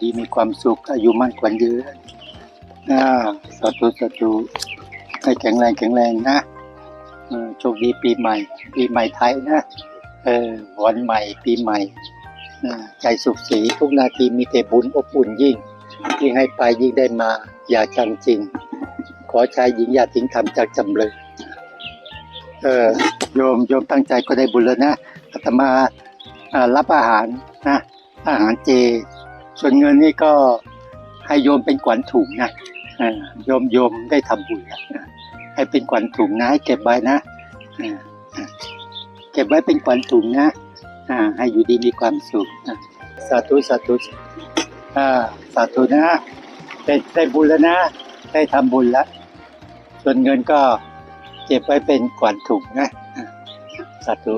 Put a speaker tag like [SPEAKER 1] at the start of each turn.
[SPEAKER 1] ดีมีความสุข อายุมั่นขวัญยืนอ่าสาธุสาธุให้แข็งแรงแข็งแรงนะโชคดีปีใหม่ ปีใหม่ไทยนะเออวันใหม่ปีใหม่นะใจสุขสีทุกนาทีมีแต่บุญอบอุ่นยิ่ง ยิ่งให้ไปยิ่งได้มา อย่าจังจริง ขอชายหญิงอย่าทิ้งทำจากจำเลยเออโยมโยมตั้งใจก็ได้บุญแล้วนะอาตมารับอาหารนะอาหารเจ ส่วนเงินนี่ก็ให้โยมเป็นขวัญถุงนะโยมโยมได้ทำบุญนะให้เป็นขวัญถุงนะให้เก็บไว้นะเก็บไว้เป็นขวัญถุงนะให้อยู่ดีมีความสุขสาธุสาธุสาธุนะได้ได้บุญแล้วนะ ได้ทำบุญแล้วส่วนเงินก็เก็บไว้เป็นขวัญถุงนะสาธุ